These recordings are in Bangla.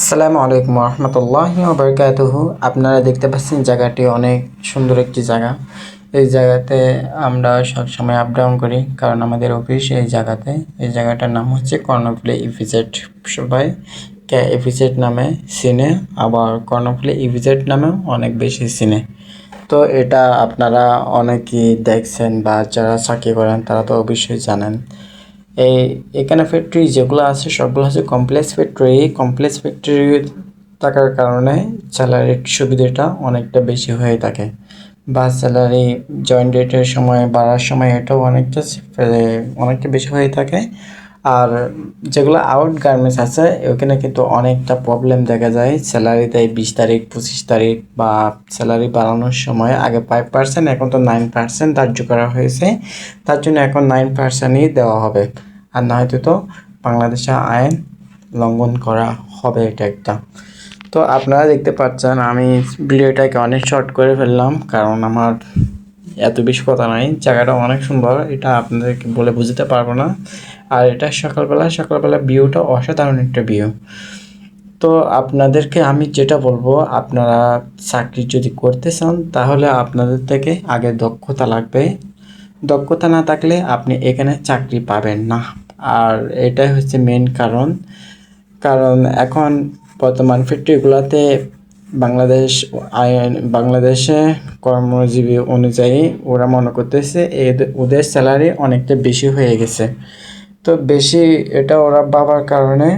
আসসালামু আলাইকুম রহমতুল্লাহ বরকাতুহু আপনারা দেখতে পাচ্ছেন জায়গাটি অনেক সুন্দর একটি জায়গা। এই জায়গাতে আমরা সবসময় আপ ডাউন করি, কারণ আমাদের অফিস এই জায়গাতে। এই জায়গাটার নাম হচ্ছে কর্ণফুলি ইভিজেড সবাই। কে ইভিজেড নামে সিনে আবার কর্ণফুলি ইভিজেড নামেও অনেক বেশি সিনে তো এটা আপনারা অনেকেই দেখছেন বা যারা চাকরি করেন, তারা তো অবশ্যই জানেন। এই, এখানে ফ্যাক্টরি যেগুলো আছে, সবগুলো হচ্ছে কমপ্লেক্স ফ্যাক্টরি কমপ্লেক্স ফ্যাক্টরি থাকার কারণে স্যালারির সুবিধাটা অনেকটা বেশি হয়ে থাকে বা স্যালারি জয়েন্ট ডেটের সময় বাড়ার সময় এটাও অনেকটা অনেকটা বেশি হয়ে থাকে। আর যেগুলো আউট গার্মেন্টস আছে, ওখানে কিন্তু অনেকটা প্রবলেম দেখা যায়। স্যালারি দেয় বিশ তারিখ, পঁচিশ তারিখ বা স্যালারি বাড়ানোর সময়। আগে ফাইভ পার্সেন্ট এখন তো নাইন পার্সেন্ট ধার্য করা হয়েছে। তার জন্য এখন নাইন পার্সেন্টই দেওয়া হবে। আর না হয়তো তো বাংলাদেশে আইন লঙ্ঘন করা হবে এটা একটা। তো আপনারা দেখতে পাচ্ছেন আমি ভিডিওটাকে অনেক শর্ট করে ফেললাম কারণ আমার এত বেশি কথা নাই। জায়গাটা অনেক সুন্দর, এটা আপনাদেরকে বলে বুঝতে পারব না। আর এটা সকালবেলা সকালবেলা ভিউটা অসাধারণ একটা ভিউ তো আপনাদেরকে আমি যেটা বলব, আপনারা চাকরি যদি করতে চান, তাহলে আপনাদের থেকে আগে দক্ষতা লাগবে। দক্ষতা না থাকলে আপনি এখানে চাকরি পাবেন না। আর এটাই হচ্ছে মেন কারণ। কারণ এখন বর্তমান ফ্যাক্টরিগুলোতে বাংলাদেশ আইন, বাংলাদেশে কর্মজীবী অনুযায়ী ওরা মনে করতেছে ওদের স্যালারি অনেকটা বেশি হয়ে গেছে। তো বেশি এটা ওরা ভাবার কারণে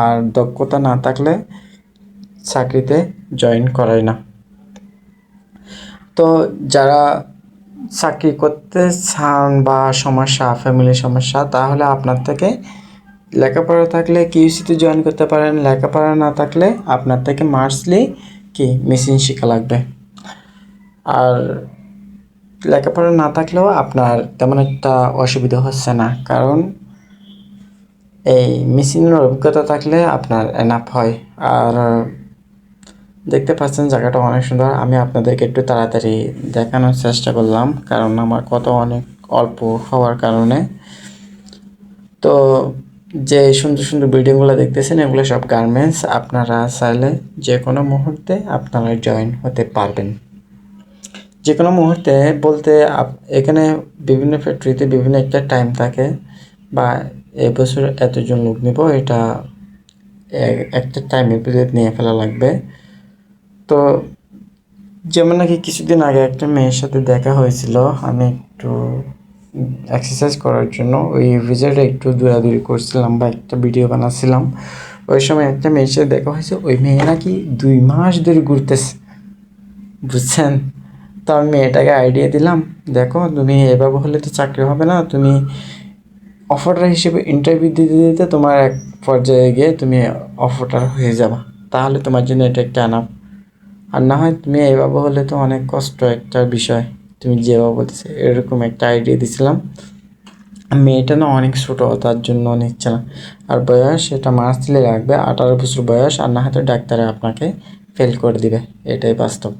আর দক্ষতা না থাকলে চাকরিতে জয়েন করায় না। তো যারা চাকরি করতে চান বা সমস্যা ফ্যামিলির সমস্যা, তাহলে আপনার থেকে লেখাপড়া থাকলে কিউসিতে জয়েন করতে পারেন। লেখাপড়া না থাকলে আপনার থেকে মার্সলি কি? মেশিন শেখা লাগবে। আর লেখাপড়া না থাকলেও আপনার তেমন একটা অসুবিধা হচ্ছে না। কারণ এই মেশিনের অভিজ্ঞতা থাকলে আপনার এনাফ হয়। আর দেখতে পাচ্ছেন জায়গাটা অনেক সুন্দর। আমি আপনাদেরকে একটু তাড়াতাড়ি দেখানোর চেষ্টা করলাম, কারণ আমার কথা অনেক অল্প হওয়ার কারণে। তো যে সুন্দর সুন্দর বিল্ডিংগুলো দেখতেছেন, এগুলো সব গার্মেন্টস আপনারা চাইলে যে কোনো মুহূর্তে আপনারা জয়েন হতে পারবেন। যে কোনো মুহূর্তে বলতে এখানে বিভিন্ন ফ্যাক্টরিতে বিভিন্ন একটা টাইম থাকে, বা এবছর এতজন লোক নিব, এটা একটা টাইমের পিরিয়ড নিয়ে ফেলা লাগবে। তো যেমন নাকি কিছুদিন আগে একটা মেয়ের সাথে দেখা হয়েছিল, আমি একটু এক্সারসাইজ করার জন্য। ওই ভিজারে একটু দৌড়াদৌড়ি করছিলাম বা একটা ভিডিও বানাচ্ছিলাম। ওই সময় একটা মেয়ের সাথে দেখা হয়েছে, ওই মেয়ে নাকি দুই মাস ধরে ঘুরতেছে, বুঝছেন? তো আমি মেয়েটাকে আইডিয়া দিলাম, দেখো তুমি এভাবে হলে তো চাকরি হবে না, তুমি অফারটার হিসেবে ইন্টারভিউ দিতে দিতে তোমার এক পর্যায়ে গিয়ে তুমি অফারটার হয়ে যাবা। তাহলে তোমার জন্য এটা একটা আনাপ আর না হয় তুমি এভাবে হলে তো অনেক কষ্ট একটা বিষয়। তুমি যেভাবে বলতেছে, এরকম একটা আইডিয়া দিছিলাম। মেয়েটা না অনেক ছোটো, তার জন্য নিচ্ছে না। আর বয়স, এটা মার্চ দিলে লাগবে, আঠারো বছর বয়স, আর না হয়তো ডাক্তারে আপনাকে ফেল করে দিবে। এটাই বাস্তব।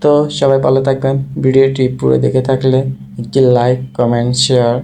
তো সবাই ভালো থাকবেন। ভিডিওটি পুরো দেখে থাকলে একটি লাইক কমেন্ট শেয়ার